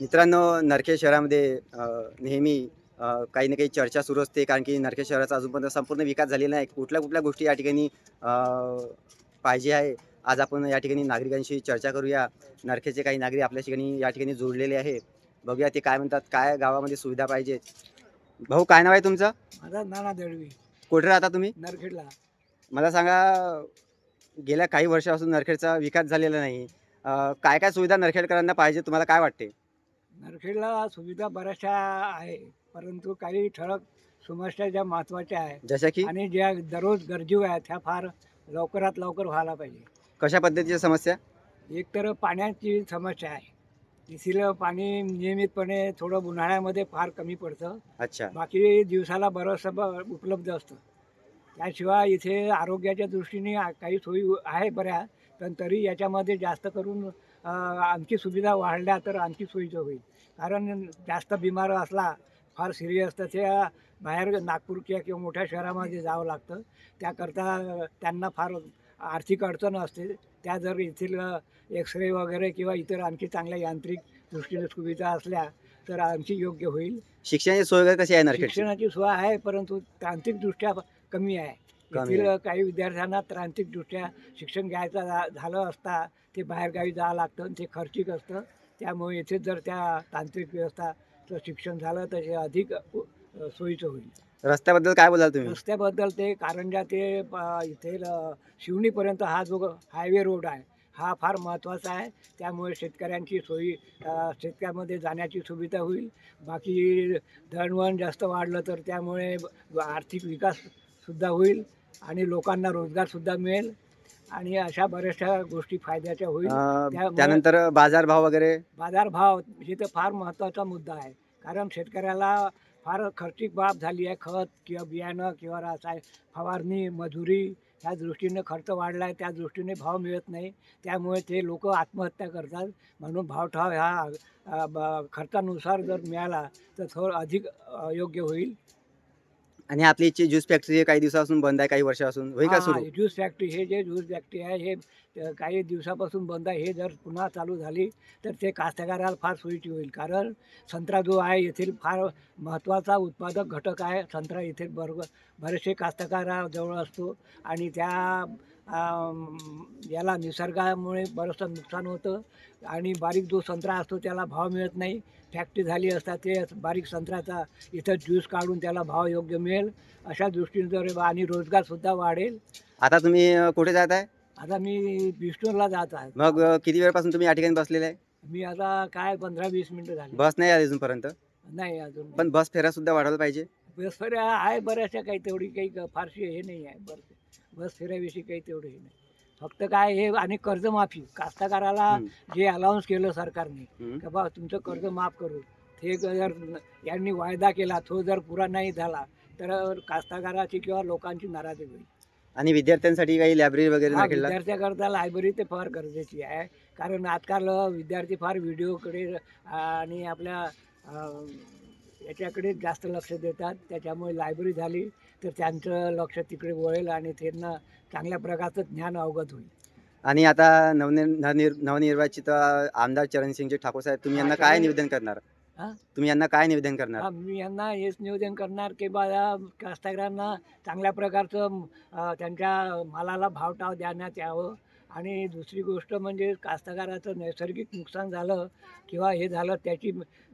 मित्रांनो नरखेड शहरामध्ये नेहमी काही ना काही चर्चा सुरू असते कारण की नरखेड शहराचा अजूनपर्यंत संपूर्ण विकास झालेला नाही. कुठल्या कुठल्या गोष्टी या ठिकाणी पाहिजे आहे आज आपण या ठिकाणी नागरिकांशी चर्चा करूया. नरखेडचे काही नागरिक आपल्या ठिकाणी या ठिकाणी जोडलेले आहे. बघूया ते काय म्हणतात काय गावामध्ये सुविधा पाहिजेत भाऊ काय नाव आहे तुमचं? माझा नाना दळवी कुठे राहता तुम्ही? नरखेडला. मला सांगा गेल्या काही वर्षापासून नरखेडचा विकास झालेला नाही. काय काय सुविधा नरखेडकरांना पाहिजे तुम्हाला काय वाटते? नरखेडला सुविधा बऱ्याचशा आहे परंतु काही ठळक समस्या ज्या महत्त्वाच्या आहे जशा की? आणि ज्या दररोज गरजू आहेत ह्या फार लवकरात लवकर व्हायला पाहिजे. कशा पद्धतीच्या समस्या? एक तर पाण्याची समस्या आहे. इथलं पाणी नियमितपणे थोडं उन्हाळ्यामध्ये फार कमी पडतं. अच्छा. बाकी दिवसाला बरंचसं ब उपलब्ध असतं. त्याशिवाय इथे आरोग्याच्या दृष्टीने आ- काही सोयी आहे बऱ्या पण तरी याच्यामध्ये जास्त करून आणखी सुविधा वाढल्या तर आणखी सोयीचं होईल. कारण जास्त बिमार असला फार सिरियस तर त्या बाहेर नागपूर किंवा किंवा मोठ्या शहरामध्ये जावं लागतं. त्याकरता त्यांना फार आर्थिक अडचण असते. त्या जर येथील एक्सरे वगैरे किंवा इतर आणखी चांगल्या यांत्रिक दृष्टीने सुविधा असल्या तर आणखी योग्य होईल. शिक्षणाची सोय कशी आहे शिक्षणाची सोय आहे परंतु तांत्रिकदृष्ट्या कमी आहे. कमी येथील काही विद्यार्थ्यांना तांत्रिकदृष्ट्या शिक्षण घ्यायचं झा- झालं असता ते बाहेरगावी जावं लागतं आणि ते खर्चिक असतं. त्यामुळे येथे जर त्या तांत्रिक व्यवस्थाचं शिक्षण झालं तर ते अधिक उ- सोयीचं होईल. रस्त्याबद्दल काय बोलाल तुम्ही? रस्त्याबद्दल ते कारंजा ते प- इथे ल- शिवणीपर्यंत हा जो हायवे रोड आहे हा फार महत्त्वाचा आहे. त्यामुळे शेतकऱ्यांची सोयी अ, शेतकऱ्यामध्ये जाण्याची सुविधा होईल. बाकी दळणवळण जास्त वाढलं तर त्यामुळे ब- आर्थिक विकाससुद्धा होईल. आणि लोकांना रोजगारसुद्धा मिळेल आणि अशा बऱ्याचशा गोष्टी फायद्याच्या होईल. त्यामुळे- त्यानंतर बाजारभाव वगैरे? बाजारभाव हे तर फार महत्त्वाचा मुद्दा आहे. कारण शेतकऱ्याला फार खर्चिक बाब झाली आहे. खत किंवा बियाणं किंवा रासाय फवारणी मजुरी ह्या दृष्टीने खर्च वाढला आहे त्या दृष्टीने भाव मिळत नाही. त्यामुळे ते लोक आत्महत्या करतात. म्हणून भावठाव ह्या खर्चानुसार जर मिळाला तर थोडं अधिक योग्य होईल. आणि आपली इथची ज्यूस फॅक्टरी काही दिवसापासून बंद आहे काही वर्षापासून. होईल का सुरू? ज्यूस फॅक्टरी हे जे ज्यूस फॅक्टरी आहे हे अ, काही दिवसापासून बंद आहे. हे जर पुन्हा चालू झाली तर ते कास्तकाराला फार सोयीची होईल. कारण संत्रा जो आहे येथील फार महत्त्वाचा उत्पादक घटक आहे. संत्रा येथील बरोबर बरेचसे कास्तकाराजवळ असतो. आणि त्या याला निसर्गामुळे बरंचसं नुकसान होतं. आणि बारीक जो संत्रा असतो त्याला भाव मिळत नाही. फॅक्टरी झाली असता ते बारीक संत्र्याचा इथं ज्यूस काढून त्याला भाव योग्य मिळेल. अशा दृष्टीने जर आणि रोजगारसुद्धा वाढेल. आता तुम्ही कुठे जात आहे? आता मी बिष्णूरला जात आहे. मग किती वेळपासून तुम्ही या ठिकाणी बसलेले आहे? मी आता काय पंधरा वीस मिनिटं झाली. बस नाही आली अजूनपर्यंत? नाही अजून. पण बस फेऱ्या सुद्धा वाढवलं पाहिजे. बस फेऱ्या आहे बऱ्याचशा काही तेवढी काही फारशी हे नाही आहे. बस बस फेऱ्याविषयी काही तेवढं हे नाही. फक्त काय हे आणि कर्जमाफी. कास्तकाराला. जे अलाउन्स केलं सरकारने. की बा तुमचं कर्ज माफ करू. ते जर यांनी वायदा केला तो जर पुरा नाही झाला तर कास्तकाराची किंवा लोकांची नाराजी होईल. आणि विद्यार्थ्यांसाठी काही लायब्ररी वगैरे विद्यार्थ्याकरता लायब्ररी ते फार गरजेची आहे. कारण आजकाल विद्यार्थी फार व्हिडिओकडे आणि आपल्या याच्याकडे जास्त लक्ष देतात. त्याच्यामुळे लायब्ररी झाली. तर त्यांचं लक्ष तिकडे वळेल आणि त्यांना चांगल्या प्रकारचं ज्ञान अवगत होईल. आणि आता नवनि नवनिर नवनिर्वाचित आमदार चरणसिंगजी ठाकूर साहेब तुम्ही यांना काय निवेदन करणार? हा? तुम्ही यांना काय निवेदन करणार? हा, मी यांना हेच निवेदन करणार की बा या कास्तकारांना चांगल्या प्रकारचं अं, त्यांच्या मालाला भावटाव देण्यात यावं आणि दुसरी गोष्ट म्हणजे कास्तकाराचं नैसर्गिक नुकसान झालं किंवा हे झालं त्याची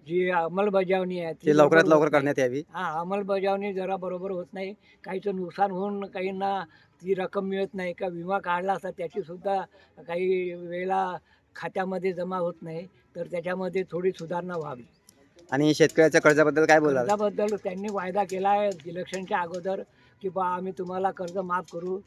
जी अंमलबजावणी आहे ती लवकरात लवकर. करण्यात यावी. हा अंमलबजावणी जरा बरोबर होत नाही. काहीचं नुकसान होऊन काहींना ती रक्कम मिळत नाही का विमा काढला असता त्याची सुद्धा काही वेळेला खात्यामध्ये जमा होत नाही. तर त्याच्यामध्ये थोडी सुधारणा व्हावी. आणि शेतकऱ्याच्या कर्जाबद्दल काय बोलाल? कर्जाबद्दल त्यांनी वायदा केला आहे इलेक्शनच्या अगोदर की बा आम्ही तुम्हाला कर्ज माफ करू.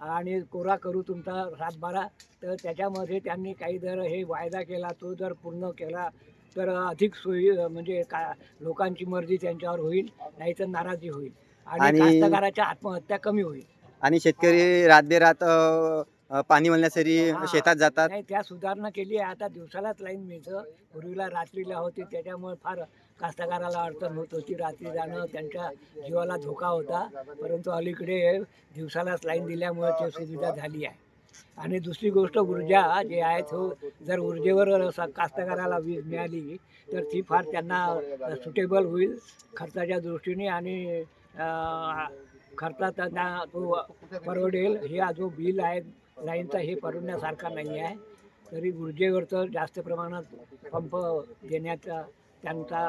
आणि कोरा करू तुमचा सातबारा तर त्याच्यामध्ये त्यांनी काही जर हे वायदा केला तो जर पूर्ण केला तर अधिक सोयी म्हणजे का लोकांची मर्जी त्यांच्यावर होईल नाही तर नाराजी होईल. आणि आणि- कास्तकाराच्या आत्महत्या कमी होईल. आणि शेतकरी रातबेरात अं, अं, पाणी म्हणण्यासाठी हा. शेतात जातात. नाही त्या सुधारणा केली आहे. आता दिवसालाच लाईन मिळतं. पूर्वीला रात्रीला होती त्याच्यामुळे फार कास्तकाराला अडचण होत होती. रात्री जाणं त्यांच्या जीवाला धोका होता. परंतु अलीकडे दिवसालाच लाईन दिल्यामुळे ती सुविधा झाली आहे. आणि दुसरी गोष्ट ऊर्जा जे आहे तो जर ऊर्जेवर कास्तकाराला वीज मिळाली तर ती फार त्यांना सुटेबल होईल खर्चाच्या दृष्टीने आणि अं, खर्चात त्यांना तो परवडेल. हे जो बिल आहे लाईनचा हे परवडण्यासारखा नाही आहे. तरी ऊर्जेवरचं जास्त प्रमाणात पंप देण्याचा त्यांचा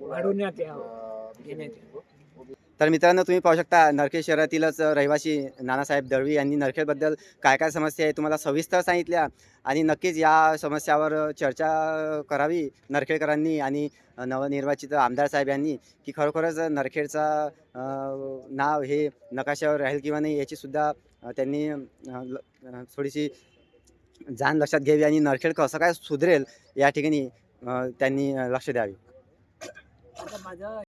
वाढवण्यात यावं. देण्यात यावं. तर मित्रांनो तुम्ही पाहू शकता नरखेड शहरातीलच रहिवासी नानासाहेब दळवी यांनी नरखेडबद्दल काय काय समस्या आहे तुम्हाला सविस्तर सांगितल्या. आणि नक्कीच या समस्यावर चर्चा करावी नरखेडकरांनी आणि नवनिर्वाचित आमदार साहेब यांनी की खरोखरच नरखेडचा नाव हे नकाशावर राहील किंवा नाही याचीसुद्धा त्यांनी ल- थोडीशी जाण लक्षात घ्यावी आणि नरखेड कसं काय सुधरेल या ठिकाणी त्यांनी लक्ष द्यावे. माझं